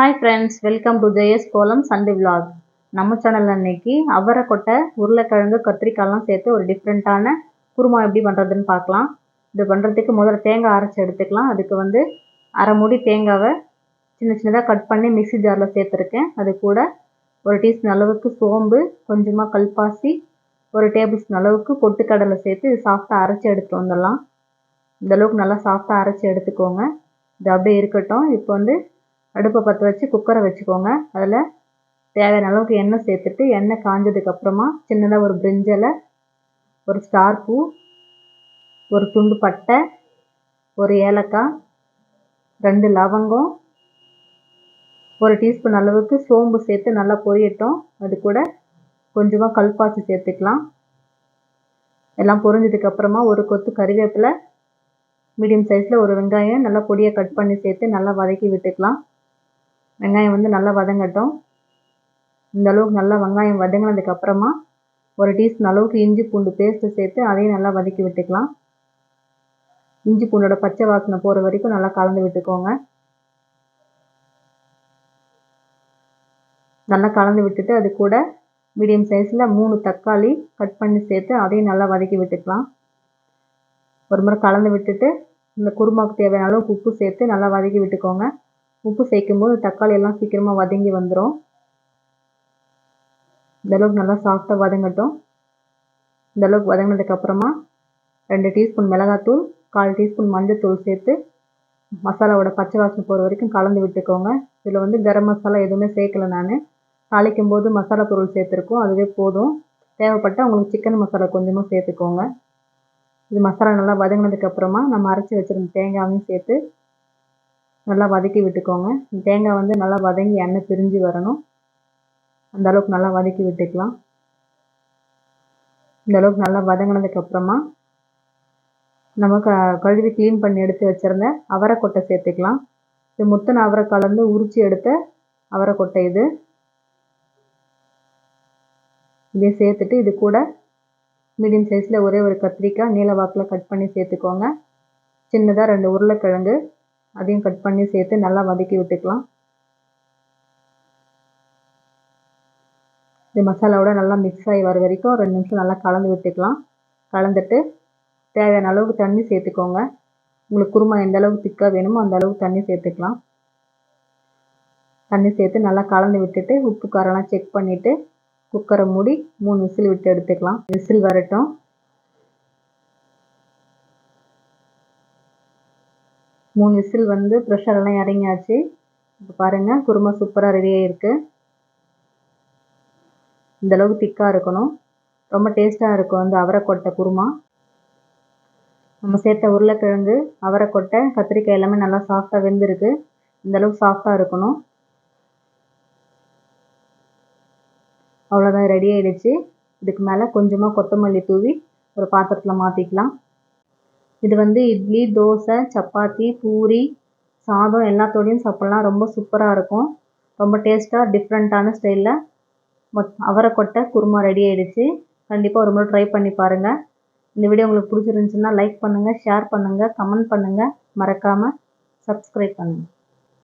Hi friends welcome to Jaya's kolam Sunday vlog நம்ம சேனலில் இன்னைக்கு அவரைக்கொட்டை உருளைக்கிழங்கு கத்திரிக்காயெலாம் சேர்த்து ஒரு டிஃப்ரெண்ட்டான குருமா எப்படி பண்ணுறதுன்னு பார்க்கலாம். இது பண்ணுறதுக்கு முதல்ல தேங்காய் அரைச்சி எடுத்துக்கலாம். அதுக்கு வந்து அரை மூடி தேங்காவை சின்ன சின்னதாக கட் பண்ணி மிக்ஸி ஜாரில் சேர்த்துருக்கேன். அது கூட ஒரு டீஸ்பூன் அளவுக்கு சோம்பு கொஞ்சமாக கல்பாசி ஒரு டேபிள் ஸ்பூன் அளவுக்கு பொட்டுக்கடலை சேர்த்து இது சாஃப்டாக அரைச்சி எடுத்துகிட்டு வந்துடலாம். இந்தளவுக்கு நல்லா சாஃப்டாக அரைச்சி எடுத்துக்கோங்க. இது அப்படியே இருக்கட்டும். இப்போ வந்து அடுப்பை பற்ற வச்சு குக்கரை வச்சுக்கோங்க. அதில் தேவையான அளவுக்கு எண்ணெய் சேர்த்துட்டு எண்ணெய் காஞ்சதுக்கப்புறமா சின்னதாக ஒரு பிரிஞ்சலை ஒரு ஸ்டார் பூ ஒரு துண்டு பட்டை ஒரு ஏலக்காய் ரெண்டு லவங்கம் ஒரு டீஸ்பூன் அளவுக்கு சோம்பு சேர்த்து நல்லா பொரியட்டும். அது கூட கொஞ்சமாக கல்பாசி சேர்த்துக்கலாம். எல்லாம் பொரிஞ்சதுக்கப்புறமா ஒரு கொத்து கறிவேப்பிலை மீடியம் சைஸில் ஒரு வெங்காயம் நல்லா பொடியாக கட் பண்ணி சேர்த்து நல்லா வதக்கி விட்டுக்கலாம். வெங்காயம் வந்து நல்லா வதங்கட்டும். இந்த அளவுக்கு நல்லா வெங்காயம் வதங்கினதுக்கப்புறமா ஒரு டீஸ்பூன் அளவுக்கு இஞ்சி பூண்டு பேஸ்ட்டு சேர்த்து அதையும் நல்லா வதக்கி விட்டுக்கலாம். இஞ்சி பூண்டோட பச்சை வாசனை போகிற வரைக்கும் நல்லா கலந்து விட்டுக்கோங்க. நல்லா கலந்து விட்டுட்டு அது கூட மீடியம் சைஸில் மூணு தக்காளி கட் பண்ணி சேர்த்து அதையும் நல்லா வதக்கி விட்டுக்கலாம். ஒரு முறை கலந்து விட்டுட்டு இந்த குருமாவுக்கு தேவையான அளவுக்கு உப்பு சேர்த்து நல்லா வதக்கி விட்டுக்கோங்க. உப்பு சேர்க்கும் போது தக்காளி எல்லாம் சீக்கிரமாக வதங்கி வந்துடும் இந்தளவுக்கு நல்லா சாஃப்டாக வதங்கட்டும். இந்தளவுக்கு வதங்கினதுக்கப்புறமா ரெண்டு டீஸ்பூன் மிளகாத்தூள் கால் டீஸ்பூன் மஞ்சத்தூள் சேர்த்து மசாலாவோட பச்சை வாசனை போகிற வரைக்கும் கலந்து விட்டுக்கோங்க. இதில் வந்து கரம் மசாலா எதுவுமே சேர்க்கல நான். தாளிக்கும் போது மசாலா பொருள் சேர்த்துருக்கோம். அதுவே போதும். தேவைப்பட்டால் உங்களுக்கு சிக்கன் மசாலா கொஞ்சமாக சேர்த்துக்கோங்க. இது மசாலா நல்லா வதங்கினதுக்கப்புறமா நம்ம அரைச்சி வச்சுருந்த தேங்காயும் சேர்த்து நல்லா வதக்கி விட்டுக்கோங்க. தேங்காய் வந்து நல்லா வதங்கி எண்ணெய் பிரிஞ்சு வரணும். அந்த அளவுக்கு நல்லா வதக்கி விட்டுக்கலாம். இந்த அளவுக்கு நல்லா வதங்கினதுக்கப்புறமா நம்ம க கழுவி க்ளீன் பண்ணி எடுத்து வச்சுருந்த அவரைக்கொட்டை சேர்த்துக்கலாம். இது முத்தின அவரை கலந்து உரித்து எடுத்த அவரைக்கொட்டை இது. இதை சேர்த்துட்டு இது கூட மீடியம் சைஸில் ஒரே ஒரு கத்திரிக்காய் நீல வாக்கில் கட் பண்ணி சேர்த்துக்கோங்க. சின்னதாக ரெண்டு உருளைக்கிழங்கு அதையும் கட் பண்ணி சேர்த்து நல்லா வதக்கி விட்டுக்கலாம். இது மசாலாவோட நல்லா மிக்ஸ் ஆகி வர வரைக்கும் ரெண்டு நிமிஷம் நல்லா கலந்து விட்டுக்கலாம். கலந்துட்டு தேவையான அளவுக்கு தண்ணி சேர்த்துக்கோங்க. உங்களுக்கு குருமா எந்த அளவுக்கு திக்காக வேணுமோ அந்த அளவுக்கு தண்ணி சேர்த்துக்கலாம். தண்ணி சேர்த்து நல்லா கலந்து விட்டுட்டு உப்பு காரம்லாம் செக் பண்ணிவிட்டு குக்கரை மூடி மூணு விசில் விட்டு எடுத்துக்கலாம். விசில் வரட்டும். மூணு விசில் வந்து ப்ரெஷரெல்லாம் இறங்கியாச்சு. இப்போ பாருங்கள் குருமா சூப்பராக ரெடி ஆகிருக்கு இந்த அளவுக்கு திக்காக இருக்கணும். ரொம்ப டேஸ்ட்டாக இருக்கும் அந்த அவரைக்கொட்டை குருமா. நம்ம சேர்த்த உருளைக்கிழங்கு அவரைக்கொட்டை கத்திரிக்காய் எல்லாமே நல்லா சாஃப்டாக வெந்திருக்கு. இந்த அளவுக்கு சாஃப்டாக இருக்கணும். அவ்வளோதான் ரெடி ஆகிடுச்சு இதுக்கு மேலே கொஞ்சமாக கொத்தமல்லி தூவி ஒரு பாத்திரத்தில் மாற்றிக்கலாம் இது வந்து இட்லி தோசை சப்பாத்தி பூரி சாதம் எல்லாத்தோடையும் சாப்பிட்லாம். ரொம்ப சூப்பராக இருக்கும். ரொம்ப டேஸ்ட்டாக டிஃப்ரெண்ட்டான ஸ்டைலில் மொத் அவரைக்கொட்டை குருமா ரெடி ஆகிடுச்சு கண்டிப்பாக ஒரு முறை ட்ரை பண்ணி பாருங்கள் இந்த வீடியோ உங்களுக்கு பிடிச்சிருந்துச்சுன்னா லைக் பண்ணுங்கள் ஷேர் பண்ணுங்கள் கமெண்ட் பண்ணுங்கள் மறக்காமல் சப்ஸ்கிரைப் பண்ணுங்கள்